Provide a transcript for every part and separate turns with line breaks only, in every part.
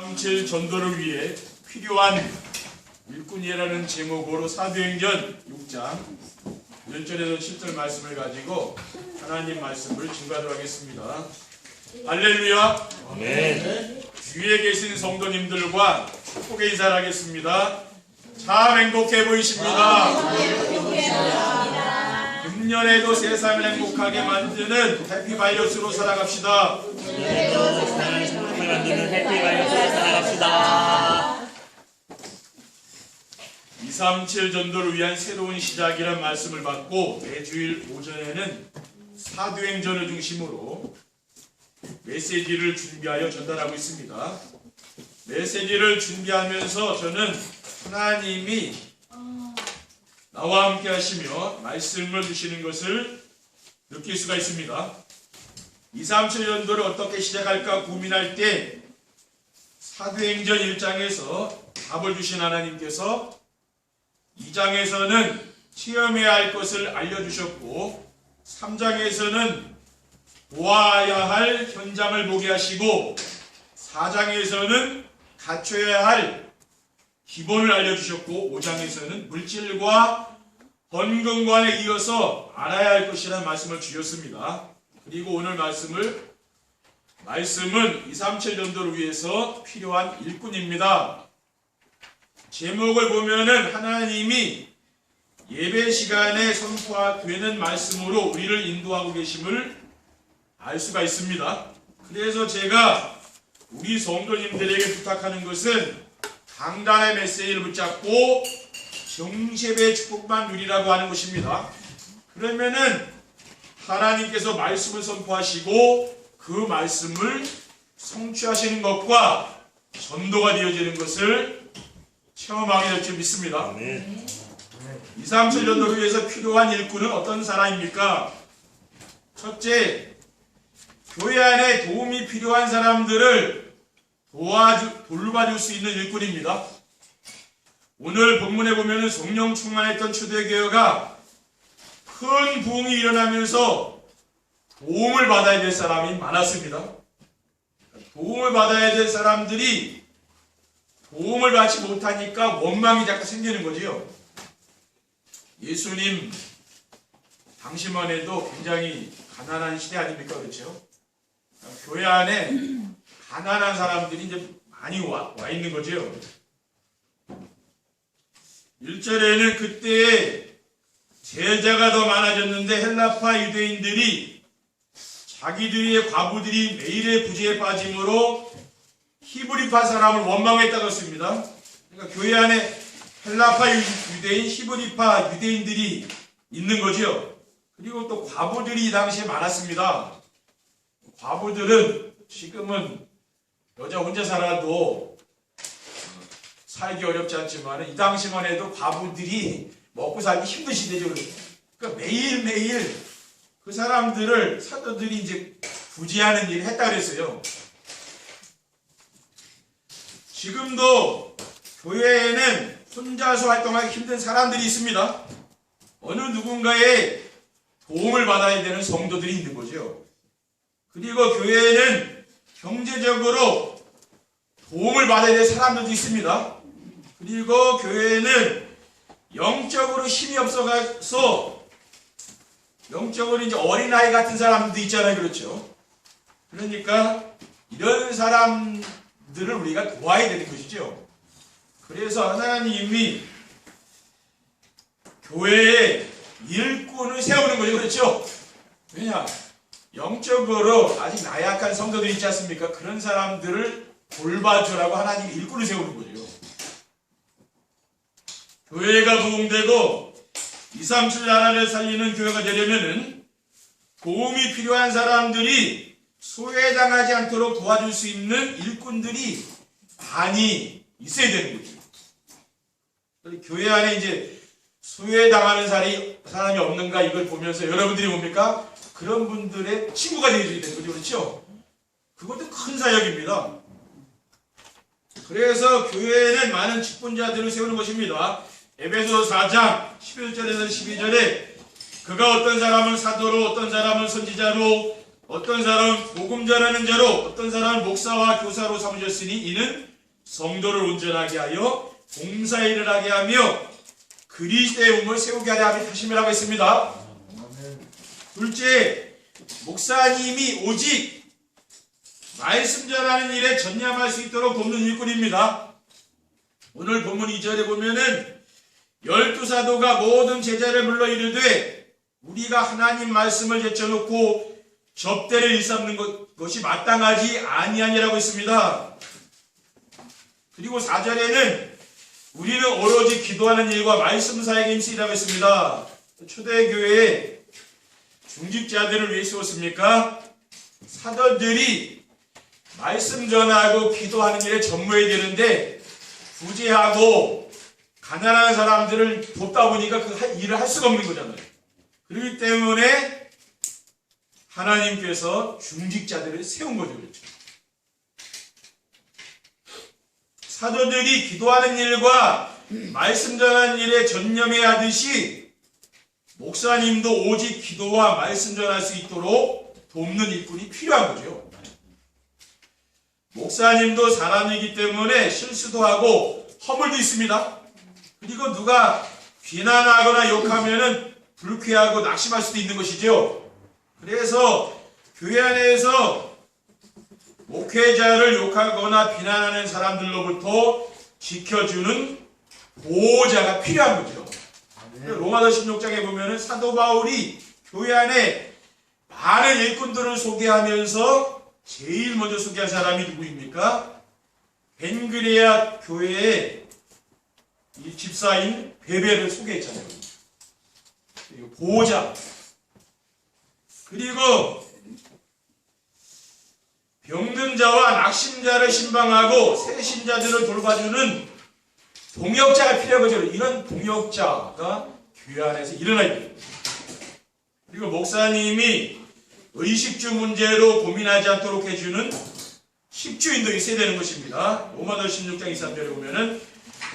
삼칠 전도를 위해 필요한 일꾼이라는 제목으로 사도행전 6장 1절에서 7절 말씀을 가지고 하나님 말씀을 증거하도록 하겠습니다. 할렐루야.
아멘.
위에 계신 성도님들과 축복의 인사를 하겠습니다. 참 행복해 보이십니다. 금년에도 세상을 행복하게 만드는 해피바이러스로 살아갑시다.
만드는 해피 바이러스로 살아갑시다.
237 전도를 위한 새로운 시작이란 말씀을 받고 매주일 오전에는 사도행전을 중심으로 메시지를 준비하여 전달하고 있습니다. 메시지를 준비하면서 저는 하나님이 나와 함께 하시며 말씀을 주시는 것을 느낄 수가 있습니다. 237 전도를 어떻게 시작할까 고민할 때 사도행전 1장에서 답을 주신 하나님께서 2장에서는 체험해야 할 것을 알려주셨고 3장에서는 보아야 할 현장을 보게 하시고 4장에서는 갖춰야 할 기본을 알려주셨고 5장에서는 물질과 헌금관에 이어서 알아야 할 것이라는 말씀을 주셨습니다. 그리고 오늘 말씀을 말씀은 237 전도를 위해서 필요한 일꾼입니다. 제목을 보면은 하나님이 예배 시간에 선포되는 말씀으로 우리를 인도하고 계심을 알 수가 있습니다. 그래서 제가 우리 성도님들에게 부탁하는 것은 강단의 메시지를 붙잡고 정세의 축복만 누리라고 하는 것입니다. 그러면은 하나님께서 말씀을 선포하시고 그 말씀을 성취하시는 것과 전도가 되어지는 것을 체험하게 될 줄 믿습니다. 2, 3, 7년도를 위해서 필요한 일꾼은 어떤 사람입니까? 첫째, 교회 안에 도움이 필요한 사람들을 도와주, 돌봐줄 수 있는 일꾼입니다. 오늘 본문에 보면 성령 충만했던 초대교회가 큰 부흥이 일어나면서 도움을 받아야 될 사람이 많았습니다. 도움을 받아야 될 사람들이 도움을 받지 못하니까 원망이 자꾸 생기는 거지요. 예수님 당시만 해도 굉장히 가난한 시대 아닙니까? 그렇죠? 교회 안에 가난한 사람들이 이제 많이 와, 와 있는 거죠. 1절에는 그때에 제자가 더 많아졌는데 헬라파 유대인들이 자기들의 과부들이 매일의 부재에 빠짐으로 히브리파 사람을 원망했다고 씁니다. 그러니까 교회 안에 헬라파 유- 유대인, 히브리파 유대인들이 있는 거죠. 그리고 또 과부들이 이 당시에 많았습니다. 과부들은 지금은 여자 혼자 살아도 살기 어렵지 않지만 이 당시만 해도 과부들이 먹고 살기 힘든 시대죠. 그러니까 매일매일 그 사람들을 사도들이 이제 부지하는 일을 했다 그랬어요. 지금도 교회에는 혼자서 활동하기 힘든 사람들이 있습니다. 어느 누군가의 도움을 받아야 되는 성도들이 있는 거죠. 그리고 교회에는 경제적으로 도움을 받아야 될 사람들도 있습니다. 그리고 교회에는 영적으로 힘이 없어서 영적으로 이제 어린아이 같은 사람들도 있잖아요. 그렇죠? 그러니까 이런 사람들을 우리가 도와야 되는 것이죠. 그래서 하나님이 교회에 일꾼을 세우는 거죠. 그렇죠? 왜냐? 영적으로 아직 나약한 성도들이 있지 않습니까? 그런 사람들을 돌봐주라고 하나님이 일꾼을 세우는 거죠. 교회가 부흥되고 2, 3, 7 나라를 살리는 교회가 되려면은 도움이 필요한 사람들이 소외당하지 않도록 도와줄 수 있는 일꾼들이 많이 있어야 되는 거죠. 교회 안에 이제 소외당하는 사람이, 없는가 이걸 보면서 여러분들이 뭡니까? 그런 분들의 친구가 되어야 되는 거죠. 그렇죠? 그것도 큰 사역입니다. 그래서 교회에는 많은 직분자들을 세우는 것입니다. 에베소 4장 11절에서 12절에 그가 어떤 사람을 사도로 어떤 사람을 선지자로 어떤 사람은 복음 전하는 자로 어떤 사람은 목사와 교사로 삼으셨으니 이는 성도를 온전하게 하여 봉사 일을 하게 하며 그리스도의 몸을 세우게 하려 하심이라고 했습니다. 둘째, 목사님이 오직 말씀 전하는 일에 전념할 수 있도록 돕는 일꾼입니다. 오늘 본문 2절에 보면은 열두 사도가 모든 제자를 불러 이르되 우리가 하나님 말씀을 제쳐놓고 접대를 일삼는 것, 것이 마땅하지 아니하니라고 했습니다. 그리고 4절에는 우리는 오로지 기도하는 일과 말씀 사역에 힘쓰이라고 했습니다. 초대교회에 중직자들을 왜 세웠습니까? 사도들이 말씀 전하고 기도하는 일에 전무해야 되는데 부재하고 가난한 사람들을 돕다 보니까 그 할- 일을 할 수가 없는 거잖아요. 그렇기 때문에 하나님께서 중직자들을 세운 거죠. 그렇죠? 사도들이 기도하는 일과 말씀 전하는 일에 전념해야 하듯이 목사님도 오직 기도와 말씀 전할 수 있도록 돕는 일꾼이 필요한 거죠. 목사님도 사람이기 때문에 실수도 하고 허물도 있습니다. 그리고 누가 비난하거나 욕하면은 불쾌하고 낙심할 수도 있는 것이죠. 그래서 교회 안에서 목회자를 욕하거나 비난하는 사람들로부터 지켜주는 보호자가 필요한 거죠. 로마서 16장에 보면은 사도 바울이 교회 안에 많은 일꾼들을 소개하면서 제일 먼저 소개한 사람이 누구입니까? 벤그레아 교회의 이 집사인 베베를 소개했잖아요. 보호자. 그리고 병든 자와 낙심자를 신방하고 새 신자들을 돌봐주는 동역자가 필요한 거죠. 이런 동역자가 교회 안에서 일어나야 돼요. 그리고 목사님이 의식주 문제로 고민하지 않도록 해주는 십주인도 있어야 되는 것입니다. 로마서 16장 23절에 보면은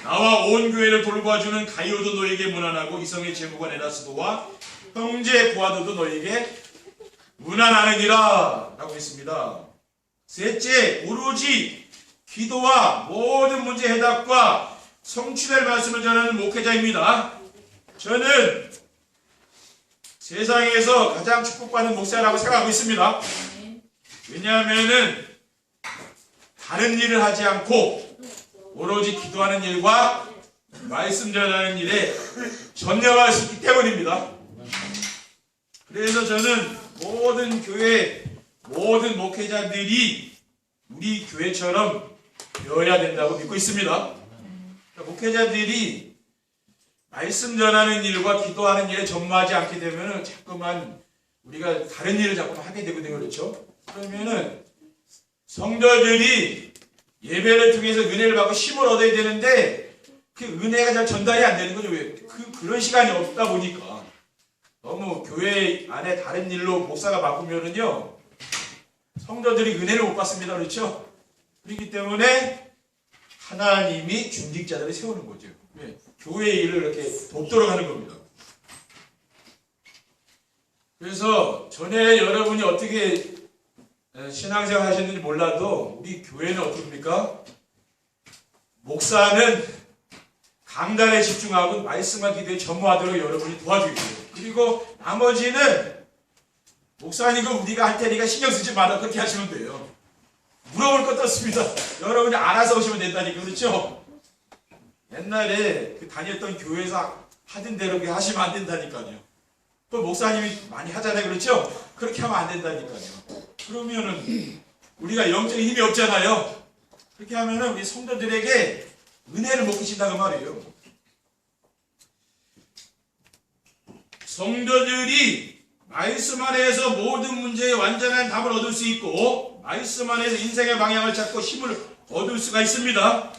나와 온 교회를 돌봐주는 가이오도 너에게 무난하고 이성의 제국원 에라스도와 형제 보아도도 너에게 무난하느니라 라고 했습니다. 셋째, 오로지 기도와 모든 문제 해답과 성취될 말씀을 전하는 목회자입니다. 저는 세상에서 가장 축복받는 목사라고 생각하고 있습니다. 왜냐하면은 다른 일을 하지 않고 오로지 기도하는 일과 말씀 전하는 일에 전념할 수 있기 때문입니다. 그래서 저는 모든 교회 모든 목회자들이 우리 교회처럼 되어야 된다고 믿고 있습니다. 그러니까 목회자들이 말씀 전하는 일과 기도하는 일에 전무하지 않게 되면은 자꾸만 우리가 다른 일을 자꾸만 하게 되거든요. 그렇죠? 그러면은 성도들이 예배를 통해서 은혜를 받고 힘을 얻어야 되는데 그 은혜가 잘 전달이 안 되는 거죠. 왜? 그, 그런 시간이 없다 보니까 너무 교회 안에 다른 일로 목사가 바꾸면은요 성도들이 은혜를 못 받습니다. 그렇죠? 그렇기 때문에 하나님이 중직자들을 세우는 거죠. 왜? 교회 일을 이렇게 돕도록 하는 겁니다. 그래서 전에 여러분이 어떻게 에, 신앙생활 하셨는지 몰라도 우리 교회는 어떻습니까? 목사는 강단에 집중하고 말씀과 기도에 전무하도록 여러분이 도와주십시오. 그리고 나머지는 목사님은 우리가 할 테니까 신경 쓰지 마라 그렇게 하시면 돼요. 물어볼 것도 없습니다. 여러분이 알아서 오시면 된다니까 그렇죠? 옛날에 그 다녔던 교회에서 하던 대로 하시면 안 된다니까요. 또 목사님이 많이 하잖아요 그렇죠? 그렇게 하면 안 된다니까요. 그러면은 우리가 영적인 힘이 없잖아요. 그렇게 하면은 우리 성도들에게 은혜를 못 끼친다는 말이에요. 성도들이 말씀 안에서 모든 문제에 완전한 답을 얻을 수 있고 말씀 안에서 인생의 방향을 찾고 힘을 얻을 수가 있습니다.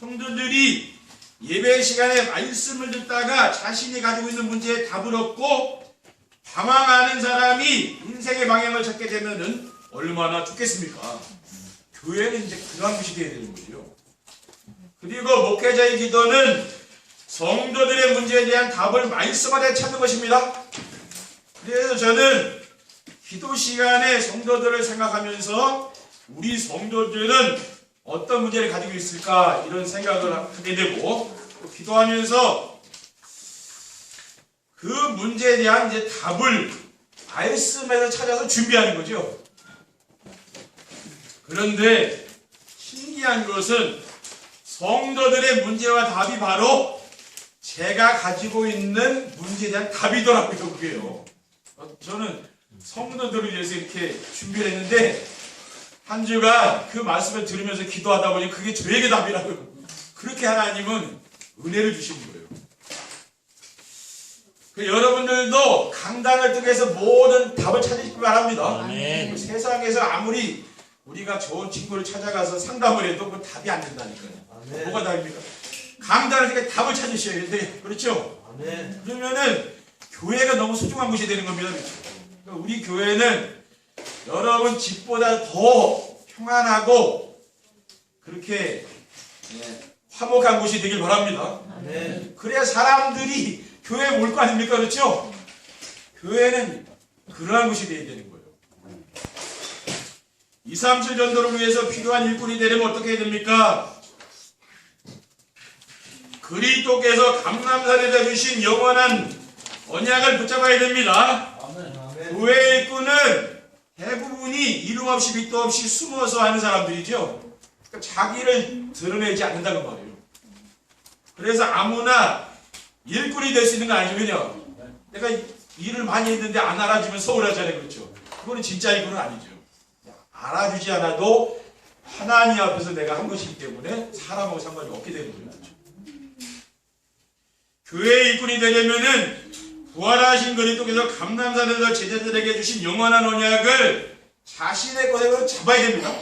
성도들이 예배 시간에 말씀을 듣다가 자신이 가지고 있는 문제에 답을 얻고 방황하는 사람이 인생의 방향을 찾게 되면은 얼마나 좋겠습니까? 교회는 이제 그런 것이 되어야 되는 거죠. 그리고 목회자의 기도는 성도들의 문제에 대한 답을 말씀 안에 찾는 것입니다. 그래서 저는 기도 시간에 성도들을 생각하면서 우리 성도들은 어떤 문제를 가지고 있을까 이런 생각을 하게 되고 또 기도하면서 그 문제에 대한 이제 답을 말씀에서 찾아서 준비하는 거죠. 그런데 신기한 것은 성도들의 문제와 답이 바로 제가 가지고 있는 문제에 대한 답이더라고요, 그게요. 어, 저는 성도들을 위해서 이렇게 준비를 했는데, 한 주간 그 말씀을 들으면서 기도하다 보니 그게 저에게 답이라고요. 그렇게 하나님은 은혜를 주신 거예요. 그 여러분들도 강단을 통해서 모든 답을 찾으시기 바랍니다.
아멘.
세상에서 아무리 우리가 좋은 친구를 찾아가서 상담을 해도 그 답이 안 된다니까요. 뭐가 답입니까? 강단을 통해 답을 찾으셔야 돼. 그렇죠?
아멘.
그러면은 교회가 너무 소중한 곳이 되는 겁니다. 그렇죠? 그러니까 우리 교회는 여러분 집보다 더 평안하고 그렇게 예, 화목한 곳이 되길 바랍니다.
아멘.
그래야 사람들이 교회에 올 거 아닙니까? 그렇죠? 교회는 그러한 곳이 되어야 되는 거예요. 237 전도를 위해서 필요한 일꾼이 되려면 어떻게 해야 됩니까? 그리스도께서 감남산에서 주신 영원한 언약을 붙잡아야 됩니다. 교회 일꾼은 대부분이 이름 없이 밑도 없이 숨어서 하는 사람들이죠. 그러니까 자기를 드러내지 않는다는 말이에요. 그래서 아무나 일꾼이 될 수 있는 건 아니면요. 내가 일을 많이 했는데 안 알아주면 서운하잖아요. 그렇죠. 그거는 진짜 일꾼은 아니죠. 알아주지 않아도 하나님 앞에서 내가 한 것이기 때문에 사람하고 상관이 없게 되는 거죠. 그렇죠? 교회 일꾼이 되려면은 부활하신 그리스도께서 감남산에서 제자들에게 주신 영원한 언약을 자신의 것으로 잡아야 됩니다.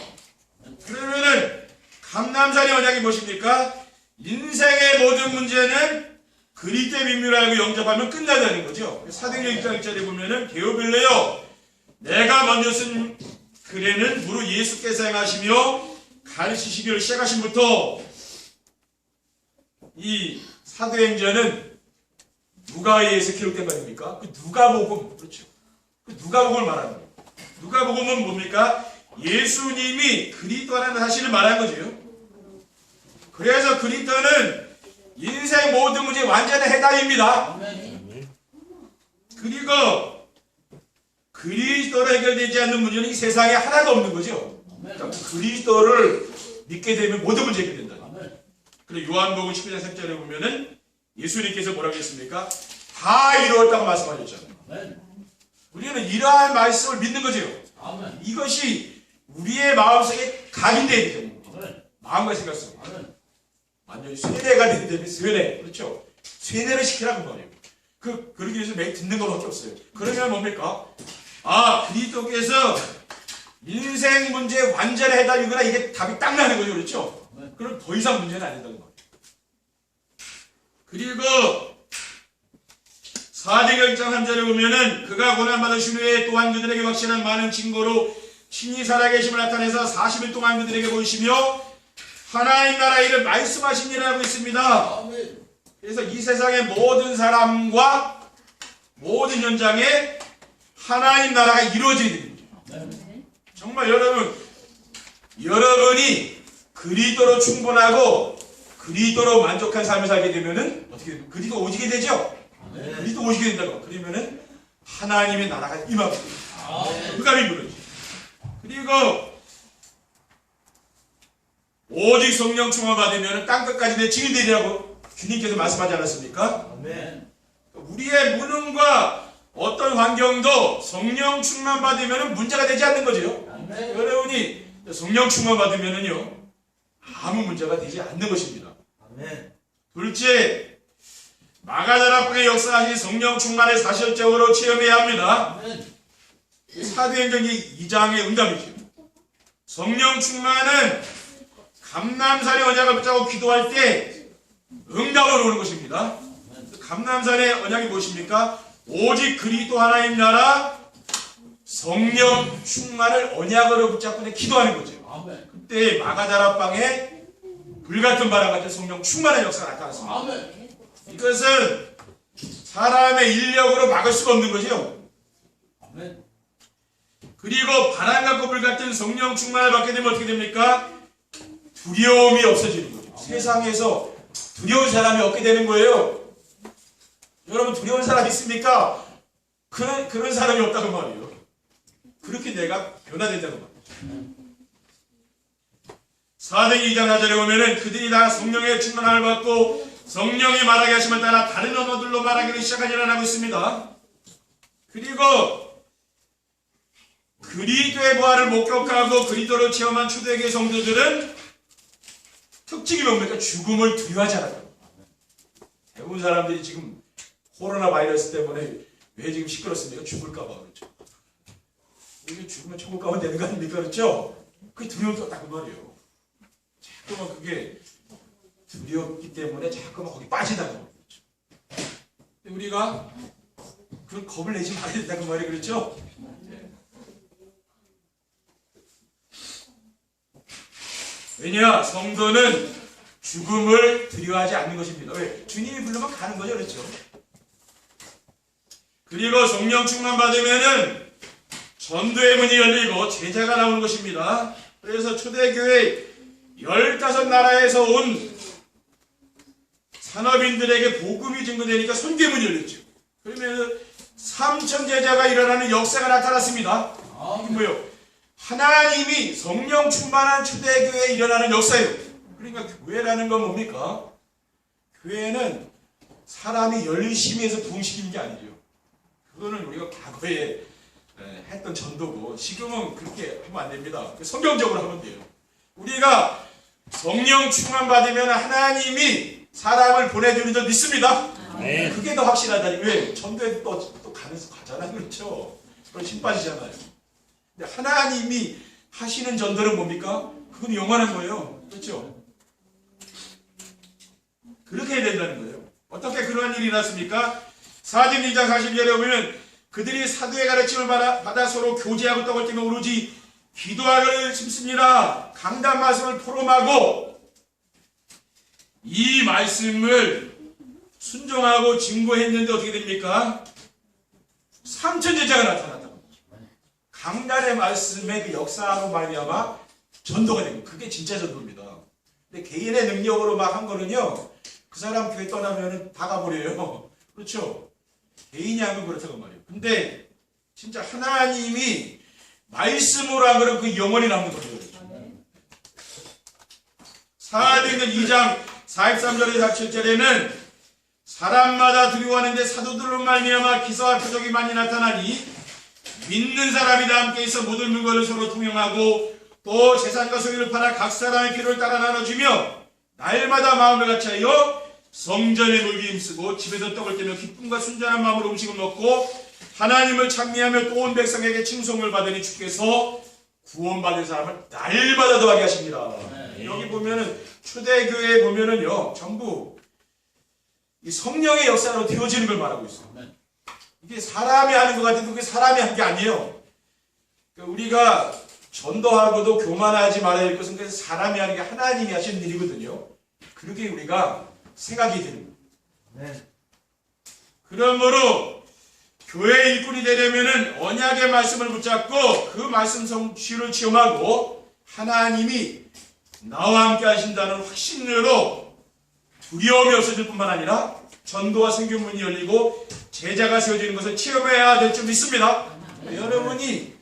그러면은 감남산의 언약이 무엇입니까? 인생의 모든 문제는 그리스도의 민미를 알고 영접하면 끝나다는 거죠. 사도행전 1장 1절에 보면은 게오빌레요 내가 먼저 쓴 글에는 무릇 예수께서 행하시며 가르치시기를 시작하신부터 이 사도행전은 누가에 의해서 기록된 거 아닙니까? 그 누가복음 그렇죠. 그 누가복음을 말하는 거예요. 누가복음은 뭡니까? 예수님이 그리스도라는 사실을 말한 거죠. 그래서 그리스도는 인생 모든 문제 완전한 해답입니다. 그리고 그리스도로 해결되지 않는 문제는 이 세상에 하나도 없는 거죠. 그러니까 그리스도를 믿게 되면 모든 문제 해결된다. 그리고 요한복음 19장 3절에 보면은 예수님께서 뭐라고 했습니까? 다 이루었다고 말씀하셨잖아요. 우리는 이러한 말씀을 믿는 거죠. 이것이 우리의 마음속에 각인되어야 되죠. 마음과 생각 속에. 완전히 쇠뇌가 된다면 쇠뇌. 그렇죠. 쇠뇌를 시키라는 거예요. 그, 그러기 위해서 매일 듣는 것밖에 없어요. 그러면 뭡니까? 아, 그리스도께서 인생 문제 완전히 해답이구나. 이게 답이 딱 나는 거죠. 그렇죠? 그럼 더 이상 문제는 안 된다는 거예요. 그리고 사대결장 3절에 보면은 그가 고난받으신 후에 또한 그들에게 확실한 많은 증거로 신이 살아계심을 나타내서 40일 동안 그들에게 보이시며 하나님 나라 일을 말씀하신 일을 하고 있습니다. 그래서 이 세상의 모든 사람과 모든 현장에 하나님 나라가 되는 거죠. 정말 여러분, 여러분이 그리스도로 충분하고 그리스도로 만족한 삶을 살게 되면은 어떻게 됩니까? 그리스도 오지게 되죠. 그리스도 오시게 된다고. 그러면은 하나님의 나라가 임하고 그감이 무너지. 그리고 오직 성령 충만 받으면 땅 끝까지 내 증인 되리라고 주님께서 말씀하지 않았습니까?
아멘.
우리의 무능과 어떤 환경도 성령 충만 받으면 문제가 되지 않는 거죠.
아멘.
여러분이 성령 충만 받으면은요 아무 문제가 되지 않는 것입니다.
아멘.
둘째 마가다락방의 역사하신 성령 충만을 사실적으로 체험해야 합니다.
아멘.
사도행전 2장의 응답이죠. 성령 충만은 감남산의 언약을 붙잡고 기도할 때 응답으로 오는 것입니다. 감남산의 언약이 무엇입니까? 오직 그리스도 하나님 나라 성령 충만을 언약으로 붙잡고 내 기도하는 거죠. 그때 마가다락방에 불같은 바람 같은 성령 충만의 역사가 나타났습니다. 이것은 사람의 인력으로 막을 수가 없는 거죠. 그리고 바람과 거불 같은 성령 충만을 받게 되면 어떻게 됩니까? 두려움이 없어지는 거죠. 세상에서 두려운 사람이 없게 되는 거예요. 여러분 두려운 사람 있습니까? 그런 그런 사람이 없다고 말이에요. 그렇게 내가 변화된다고 말이에요. 4등 2장 4절에 보면은 그들이 다 성령의 충만함을 받고 성령이 말하게 하심을 따라 다른 언어들로 말하기를 시작하니라 하고 있습니다. 그리고 그리도의 부활을 목격하고 그리도를 체험한 초대교회 성도들은 특징이 뭡니까? 죽음을 두려워하지 않아요. 대부분 사람들이 지금 코로나 바이러스 때문에 왜 지금 시끄럽습니까? 죽을까봐 그렇죠. 이게 죽으면 천국 가면 되는 거 아닙니까? 그렇죠? 그게 것 같다고 말이에요. 자꾸만 그게 두렵기 때문에 자꾸만 거기 빠진다는 거죠. 근데 우리가 그런 겁을 내지 말아야 된다는 말이 그렇죠? 왜냐? 성도는 죽음을 두려워하지 않는 것입니다. 왜? 주님이 부르면 가는 거죠, 그렇죠? 그리고 성령 충만 받으면은 전도의 문이 열리고 제자가 나오는 것입니다. 그래서 초대교회 15나라에서 온 산업인들에게 복음이 증거되니까 선교문이 열렸죠. 그러면 3천 제자가 일어나는 역사가 나타났습니다. 이게 뭐예요? 하나님이 성령 충만한 초대교회에 일어나는 역사예요. 그러니까 교회라는 건 뭡니까? 교회는 사람이 열심히 해서 부흥시키는 게 아니죠. 그거는 우리가 과거에 에, 했던 전도고 지금은 그렇게 하면 안 됩니다. 성경적으로 하면 돼요. 우리가 성령 충만 받으면 하나님이 사람을 보내주는 줄 믿습니다.
네.
그게 더 확실하다니. 왜? 전도에 또, 또 가면서 가잖아요. 그렇죠? 그럼 힘 빠지잖아요. 근데 하나님이 하시는 전도는 뭡니까? 그건 영원한 거예요. 그렇죠? 그렇게 해야 된다는 거예요. 어떻게 그러한 일이 났습니까? 4진 2장 40절에 보면 그들이 사도의 가르침을 받아, 받아 서로 교제하고 떡을 떼며 오로지 기도하기를 심습니다. 강단 말씀을 포럼하고 이 말씀을 순종하고 증거했는데 어떻게 됩니까? 삼천 제자가 나타났다고. 강단의 말씀의 그 역사로 말미암아 전도가 되고 그게 진짜 전도입니다. 근데 개인의 능력으로 막 한 거는요. 그 사람 교회 떠나면은 다 가버려요. 그렇죠? 개인이 하면 그렇다고 말이에요. 근데 진짜 하나님이 말씀으로 한 거는 그 영원히 남는 거죠. 사도행전 2장 43절에서 47절에는 사람마다 두려워하는데 사도들로 말미암아 기사와 표적이 많이 나타나니 믿는 사람이 다 함께 있어 모든 물건을 서로 통용하고 또 재산과 소유를 팔아 각 사람의 필요를 따라 나눠주며 날마다 마음을 같이 하여 성전에 물기 힘쓰고 집에서 떡을 떼며 기쁨과 순전한 마음으로 음식을 먹고 하나님을 찬미하며 또 온 백성에게 칭송을 받으니 주께서 구원받은 사람을 날마다 더하게 하십니다. 여기 보면은 초대교회에 보면은요 전부 이 성령의 역사로 되어지는 걸 말하고 있어요. 이게 사람이 하는 것 같은데 그게 사람이 한 게 아니에요. 그러니까 우리가 전도하고도 교만하지 말아야 될 것은 그래서 사람이 하는 게 하나님이 하시는 일이거든요. 그렇게 우리가 생각이 되는 거예요.
네.
그러므로 교회 일꾼이 되려면은 언약의 말씀을 붙잡고 그 말씀 성취를 체험하고 하나님이 나와 함께 하신다는 확신으로 두려움이 없어질 뿐만 아니라 전도와 생교문이 열리고 제자가 세워지는 것을 체험해야 될 줄 믿습니다. 여러분이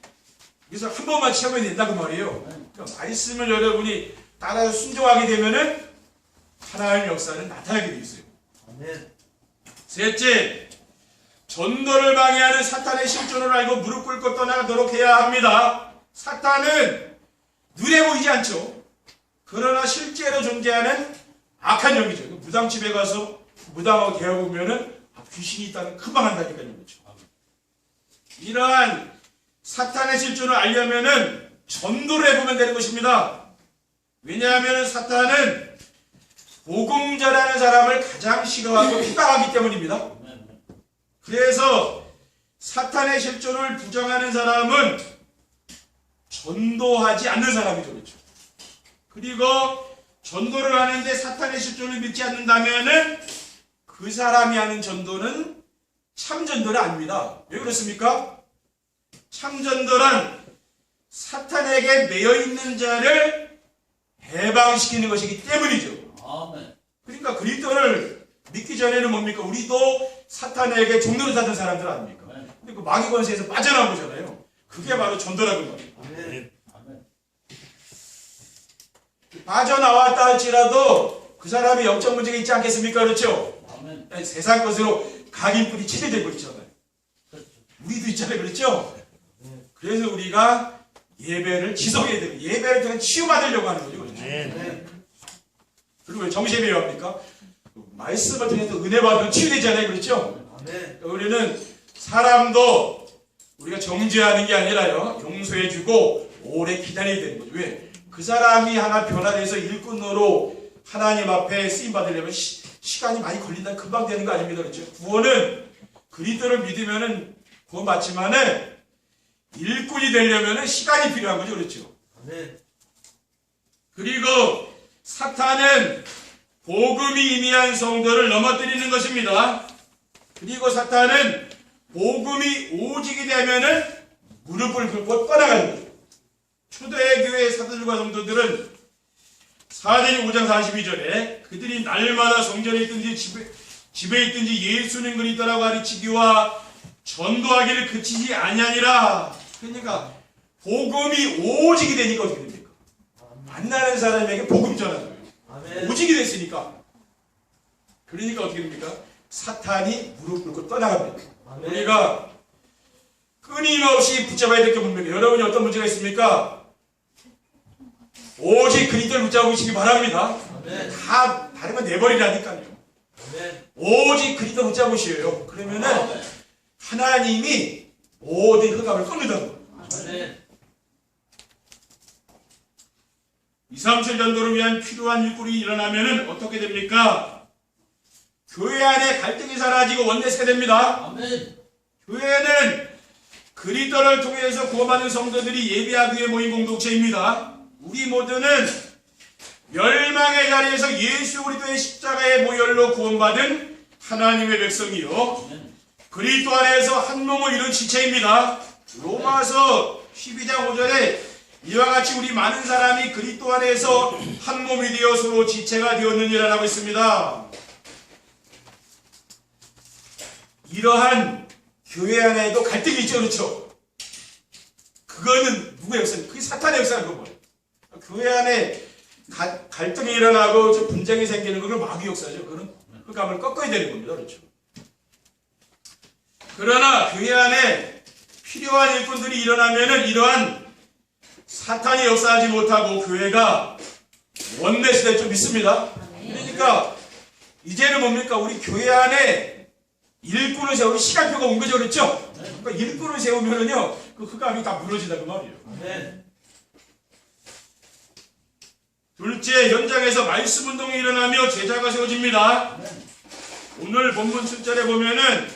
그래서 한 번만 체험해야 된다고 말이에요. 그러니까 말씀을 여러분이 따라서 순종하게 되면은 하나님의 역사는 나타나게 되어 있어요.
아멘.
셋째, 전도를 방해하는 사탄의 실존을 알고 무릎 꿇고 떠나도록 해야 합니다. 사탄은 눈에 보이지 않죠. 그러나 실제로 존재하는 악한 영이죠. 그 무당집에 가서 무당하고 대화보면은 아, 귀신이 있다는 금방 한다니까요. 그렇죠. 이러한 사탄의 실존을 알려면은 전도를 해보면 되는 것입니다. 왜냐하면 사탄은 복음 전하는 사람을 가장 싫어하고 핍박하기 때문입니다. 그래서 사탄의 실존을 부정하는 사람은 전도하지 않는 사람이죠. 그렇죠. 그리고 전도를 하는데 사탄의 실존을 믿지 않는다면은 그 사람이 하는 전도는 참 전도는 아닙니다. 왜 그렇습니까? 참 전도란 사탄에게 매여 있는 자를 해방시키는 것이기 때문이죠.
아멘.
그러니까 그리스도를 믿기 전에는 뭡니까? 우리도 사탄에게 종로를 타던 사람들 아닙니까? 근데 그 마귀 권세에서 빠져나온 거잖아요. 그게 바로 전도라고.
아멘. 아멘.
빠져나왔다 할지라도 그 사람이 영적 문제가 있지 않겠습니까? 그렇죠? 세상 것으로 각인뿔이 치료되고 있잖아요. 우리도 있잖아요. 그렇죠? 그래서 우리가 예배를 지속해야 돼요. 예배를 통해 치유받으려고 하는 거죠. 그렇죠?
아멘.
아멘.
그리고 왜 정시에 왜 합니까? 말씀을 통해서 은혜 받으면 치유되잖아요. 그렇죠? 우리는 사람도 우리가 정죄하는 게 아니라요. 용서해주고 오래 기다려야 되는 거죠. 왜? 그 사람이 하나 변화돼서 일꾼으로 하나님 앞에 쓰임 받으려면 시, 시간이 많이 걸린다. 금방 되는 거 아닙니다. 그렇죠? 구원은 그리스도를 믿으면은 구원 받지만은 일꾼이 되려면은 시간이 필요한 거죠. 그렇죠?
아멘.
그리고 사탄은 복음이 임의한 성도를 넘어뜨리는 것입니다. 그리고 사탄은 복음이 오직이 되면은 무릎을 꿇고 떠나가는 거예요. 초대 교회 사도들과 성도들은 사도행 5장 42절에 그들이 날마다 성전에 있든지 집에, 집에 있든지 예수는 그리스도라고 가르치기와 전도하기를 그치지 아니하니라. 그러니까 복음이 오직이 되니까 어떻게 됩니까? 만나는 사람에게 복음 전하는 거예요. 오직이 됐으니까. 그러니까 어떻게 됩니까? 사탄이 무릎 꿇고 떠나갑니다.
아멘.
우리가 끊임없이 붙잡아야 될게 뭡니까? 여러분이 어떤 문제가 있습니까? 오직 그리스도를 붙잡고 계시기 바랍니다. 다 다른 건 내버리라니까요. 오직 그리스도 붙잡으시에요. 그러면은 하나님이 모든 흑암을.
아멘.
237 전도를 위한 필요한 일꾼이 일어나면은 어떻게 됩니까? 교회 안에 갈등이 사라지고 원내스가 됩니다.
아멘.
교회는 그리스도를 통해서 구원받은 성도들이 예배하기 위해 모인 공동체입니다. 우리 모두는 멸망의 자리에서 예수 그리스도의 십자가의 모혈로 구원받은 하나님의 백성이요. 그리스도 안에서 한 몸을 이룬 지체입니다. 로마서 12장 5절에 이와 같이 우리 많은 사람이 그리스도 안에서 한 몸이 되어 서로 지체가 되었느니라라고 있습니다. 이러한 교회 안에도 갈등이 있죠, 그렇죠? 그거는 누구의 역사입니까? 그게 사탄의 역사인 거 뭐예요? 교회 안에 가- 갈등이 일어나고 저 분쟁이 생기는 그건 마귀 역사죠. 그건 흑암을 꺾어야 되는 겁니다, 그렇죠? 그러나 교회 안에 필요한 일꾼들이 일어나면은 이러한 사탄이 역사하지 못하고 교회가 원내시 될줄 믿습니다. 그러니까 이제는 뭡니까? 우리 교회 안에 일꾼을 세우는 시간표가 온 거죠, 그렇죠? 그러니까 일꾼을 세우면은요, 그 흑암이 다 무너진다 그 말이에요. 둘째, 현장에서 말씀 운동이 일어나며 제자가 세워집니다. 오늘 본문 7절에 보면은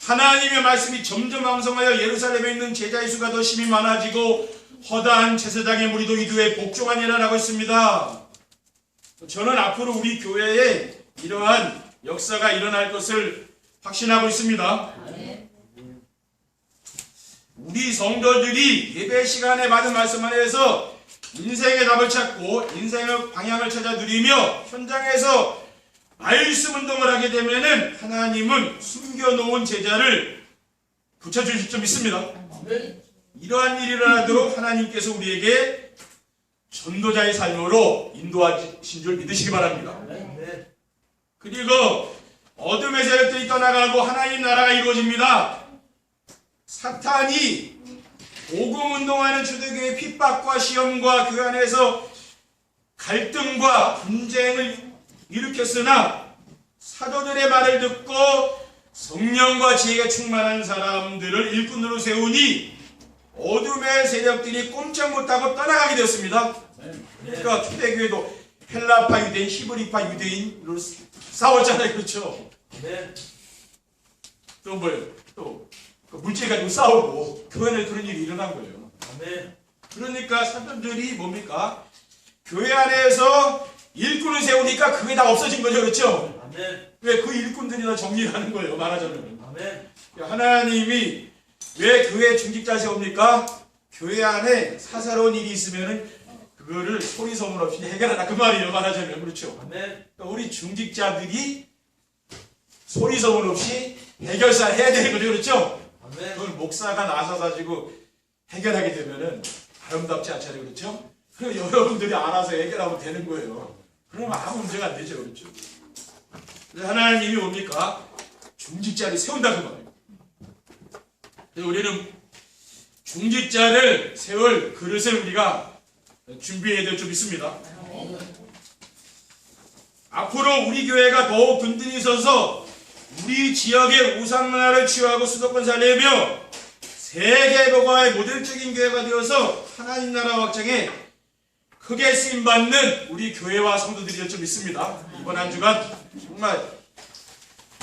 하나님의 말씀이 점점 왕성하여 예루살렘에 있는 제자의 수가 더 심히 많아지고 허다한 제사장의 무리도 이두에 복종하니라 라고 했습니다. 저는 앞으로 우리 교회에 이러한 역사가 일어날 것을 확신하고 있습니다. 우리 성도들이 예배 시간에 받은 말씀 안에서 인생의 답을 찾고 인생의 방향을 찾아 누리며 현장에서 말씀 운동을 하게 되면은 하나님은 숨겨놓은 제자를 붙여주실 줄 믿습니다.
아멘.
이러한 일이 일어나도록 하나님께서 우리에게 전도자의 삶으로 인도하신 줄 믿으시기 바랍니다.
아멘.
그리고 어둠의 세력들이 떠나가고 하나님 나라가 이루어집니다. 사탄이 복음 운동하는 초대교회 핍박과 시험과 교회 안에서 갈등과 분쟁을 일으켰으나 사도들의 말을 듣고 성령과 지혜가 충만한 사람들을 일꾼으로 세우니 어둠의 세력들이 꼼짝 못하고 떠나가게 되었습니다. 그러니까 초대교회도 헬라파 유대인, 히브리파 유대인으로 싸웠잖아요. 그렇죠?
아멘.
또 뭐예요? 또그 물질 가지고 싸우고 교회는 그런 일이 일어난 거예요.
아멘.
그러니까 사람들이 뭡니까? 교회 안에서 일꾼을 세우니까 그게 다 없어진 거죠. 그렇죠?
아멘.
왜그 일꾼들이 다 정리를 하는 거예요. 말하자면.
아멘.
하나님이 왜 교회 중직자 세웁니까? 교회 안에 사사로운 일이 있으면은 그거를 소리 소문 없이 해결하라 그 말이에요 말하자면 그렇죠. 그러니까 우리 중직자들이 소리 소문 없이 해결사 해야 되는 거죠 그렇죠. 그걸 목사가 나서 가지고 해결하게 되면은 아름답지 않잖아요 그렇죠. 그럼 여러분들이 알아서 해결하면 되는 거예요. 그러면 아무 문제가 안 되죠 그렇죠. 하나님이 뭡니까 중직자를 세운다 그 말이에요. 그래서 우리는 중직자를 세울 그릇을 우리가 준비해야 될좀 있습니다. 앞으로 우리 교회가 더욱 든든히 서서 우리 지역의 우상 문화를 치유하고 수도권 살리며 세계 복화의 모델적인 교회가 되어서 하나님 나라 확장에 크게 쓰임 받는 우리 교회와 성도들이 좀 있습니다. 이번 한 주간 정말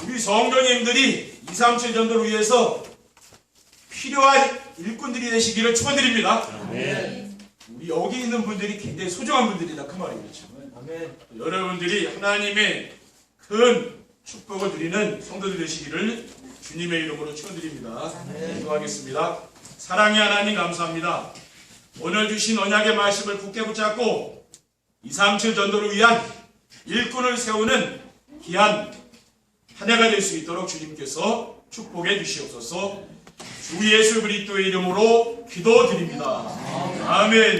우리 성도님들이 2, 3, 7 전도를 위해서 필요한 일꾼들이 되시기를 축원드립니다. 우리 여기 있는 분들이 굉장히 소중한 분들이다 그 말이겠죠.
아멘.
여러분들이 하나님의 큰 축복을 드리는 성도들 되시기를 주님의 이름으로 축원드립니다. 기도하겠습니다. 사랑의 하나님 감사합니다. 오늘 주신 언약의 말씀을 굳게 붙잡고 237 전도를 위한 일꾼을 세우는 귀한 한 해가 될 수 있도록 주님께서 축복해 주시옵소서. 주 예수 그리스도의 이름으로 기도드립니다. 아멘.